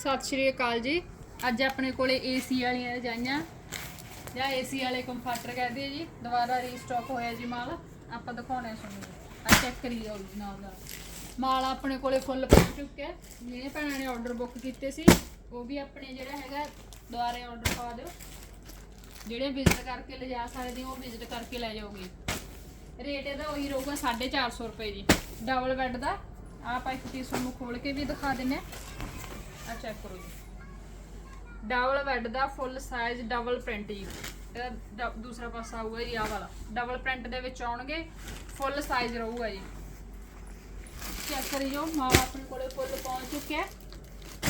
ਸਤਿ ਸ਼੍ਰੀ ਅਕਾਲ ਜੀ। ਅੱਜ ਆਪਣੇ ਕੋਲੇ ਏਸੀ ਵਾਲੀਆਂ ਰਜਾਈਆਂ, ਜਾਂ ਏਸੀ ਵਾਲੇ ਕੰਫਰਟਰ ਕਹਦੇ ਜੀ। ਦੁਬਾਰਾ ਰੀਸਟਾਕ ਹੋਇਆ ਜੀ ਮਾਲ। ਆਪਾਂ ਦਿਖਾਉਣਾ ਤੁਹਾਨੂੰ। ਆ ਚੈੱਕ ਕਰੀ ਜਾਓ ਜੀ ਨਾਲ ਨਾਲ ਮਾਲ ਆਪਣੇ ਕੋਲੇ ਫੁੱਲ ਪਹੁੰਚ ਚੁੱਕਿਆ। ਜਿਹੜੇ ਭੈਣਾਂ ਨੇ ਆਰਡਰ ਬੁੱਕ ਕੀਤੇ ਸੀ। ਉਹ ਵੀ ਆਪਣੇ ਜਿਹੜਾ ਹੈਗਾ, ਦੁਬਾਰੇ ਆਰਡਰ ਪਾ ਦਿਓ। ਜਿਹੜੇ ਵਿਜ਼ਿਟ ਕਰਕੇ ਲਿਜਾ ਸਕਦੇ ਹੋ, ਉਹ ਵਿਜ਼ਿਟ ਕਰਕੇ ਲੈ ਜਾਓਗੇ। ਰੇਟ ਇਹਦਾ ਉਹੀ ਰਹੂਗਾ 450 ਰੁਪਏ ਜੀ। ਡਬਲ ਬੈੱਡ ਦਾ। ਆਪਾਂ ਇੱਕ ਪੀਸ ਨੂੰ ਖੋਲ ਕੇ ਵੀ ਦਿਖਾ ਦਿੰਨੇ ਆ ਚੈੱਕ ਕਰੋ ਜੀ। ਡਬਲ ਬੈੱਡ ਦਾ ਫੁੱਲ ਸਾਈਜ਼ ਡਬਲ ਪ੍ਰਿੰਟ ਜੀ। ਇਹਦਾ ਦੂਸਰਾ ਪਾਸਾ ਆਊਗਾ ਜੀ, ਆਹ ਵਾਲਾ। ਡਬਲ ਪ੍ਰਿੰਟ ਦੇ ਵਿੱਚ ਆਉਣਗੇ ਫੁੱਲ ਸਾਈਜ਼ ਰਹੂਗਾ ਜੀ। ਚੈੱਕ ਕਰਿਓ ਮਾਲ ਆਪਣੇ ਕੋਲੇ ਫੁੱਲ ਪਹੁੰਚ ਚੁੱਕਿਆ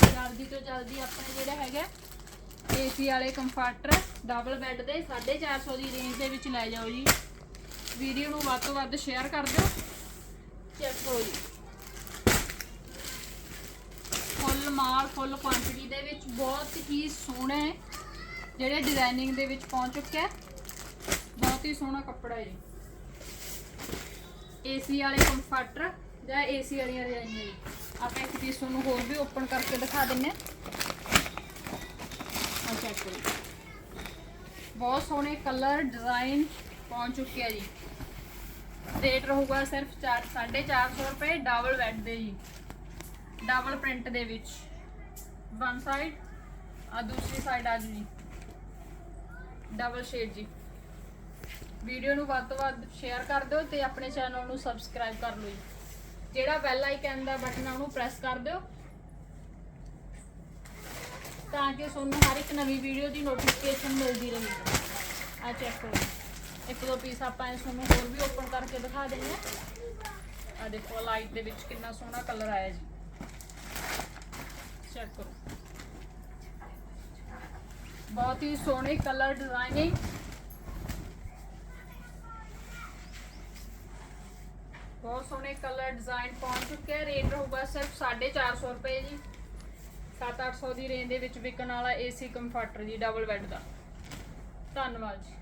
ਜਲਦੀ ਤੋਂ ਜਲਦੀ ਆਪਣੇ ਜਿਹੜਾ ਹੈਗਾ ਏਸੀ ਵਾਲੇ ਕੰਫਰਟਰ ਡਬਲ ਬੈੱਡ ਦੇ 450 ਦੀ ਰੇਂਜ ਦੇ ਵਿੱਚ ਲੈ ਜਾਓ ਜੀ। ਵੀਡੀਓ ਨੂੰ ਵੱਧ ਤੋਂ ਵੱਧ ਸ਼ੇਅਰ ਕਰ ਦਿਓ। ਚੈੱਕ ਕਰੋ ਜੀ ਫੁੱਲ ਮਾਲ ਫੁੱਲ ਕੁਆਂਟੀਟੀ ਦੇ ਵਿੱਚ ਬਹੁਤ ਹੀ ਸੋਹਣੇ ਜਿਹੜੇ ਡਿਜ਼ਾਈਨਿੰਗ ਦੇ ਵਿੱਚ ਪਹੁੰਚ ਚੁੱਕਿਆ ਬਹੁਤ ਹੀ ਸੋਹਣਾ ਕੱਪੜਾ ਹੈ ਜੀ। ਏਸੀ ਵਾਲੇ ਕੰਫਰਟਰ ਜਾਂ ਏਸੀ ਵਾਲੀਆਂ ਰਜਾਈਆਂ ਜੀ। ਆਪਾਂ ਇੱਕ ਪੀਸ ਤੁਹਾਨੂੰ ਹੋਰ ਵੀ ਓਪਨ ਕਰਕੇ ਦਿਖਾ ਦਿੰਨੇ ਆ ਚੈੱਕ ਕਰੋ ਬਹੁਤ ਸੋਹਣੇ ਕਲਰ ਡਿਜ਼ਾਈਨ ਪਹੁੰਚ ਚੁੱਕੇ ਆ ਜੀ। ਰੇਟ ਰਹੂਗਾ ਸਿਰਫ 4 450 ਰੁਪਏ ਡਬਲ ਬੈੱਡ ਦੇ ਜੀ। ਡਬਲ ਪ੍ਰਿੰਟ ਦੇ ਵਿੱਚ। ਵਨ ਸਾਈਡ ਆ ਦੂਸਰੀ ਸਾਈਡ ਆ ਜੀ ਡਬਲ ਸ਼ੇਡ ਜੀ ਵੀਡੀਓ ਨੂੰ ਵੱਧ ਤੋਂ ਵੱਧ ਸ਼ੇਅਰ ਕਰ ਦਿਓ ਤੇ ਆਪਣੇ ਚੈਨਲ ਨੂੰ ਸਬਸਕ੍ਰਾਈਬ ਕਰ ਲਓ ਜੀ। ਜਿਹੜਾ ਬੈਲ ਆਈਕਨ ਦਾ ਬਟਨ ਆ, ਉਹਨੂੰ ਪ੍ਰੈਸ ਕਰ ਦਿਓ। ਤਾਂ ਕਿ ਤੁਹਾਨੂੰ ਹਰ ਇੱਕ ਨਵੀਂ ਵੀਡੀਓ ਦੀ ਨੋਟੀਫਿਕੇਸ਼ਨ ਮਿਲਦੀ ਰਹੇ। ਆ ਚੈੱਕ ਕਰੋ। ਇੱਕ ਦੋ ਪੀਸ ਆਪਾਂ ਇਸ ਨੂੰ ਹੋਰ ਵੀ ਓਪਨ ਕਰਕੇ ਦਿਖਾ ਦਿੰਦੇ ਆ ਆ ਦੇਖੋ ਲਾਈਟ ਦੇ ਵਿੱਚ ਕਿੰਨਾ ਸੋਹਣਾ ਕਲਰ ਆਇਆ ਜੀ। ਚੈੱਕ ਕਰੋ। ਬਹੁਤ ਹੀ ਸੋਹਣੀ ਕਲਰ ਡਿਜ਼ਾਈਨਿੰਗ ਬਹੁਤ ਸੋਹਣੇ ਕਲਰ ਡਿਜ਼ਾਈਨ ਪਹੁੰਚ ਚੁੱਕੇ ਆ। ਰੇਟ ਰਹੂਗਾ ਸਿਰਫ 450 ਰੁਪਏ ਜੀ। 7-800 ਦੀ ਰੇਂਜ ਦੇ ਵਿੱਚ ਵਿਕਣ ਵਾਲਾ ਏਸੀ ਕੰਫਰਟਰ ਜੀ ਡਬਲ ਬੈੱਡ ਦਾ। ਧੰਨਵਾਦ ਜੀ।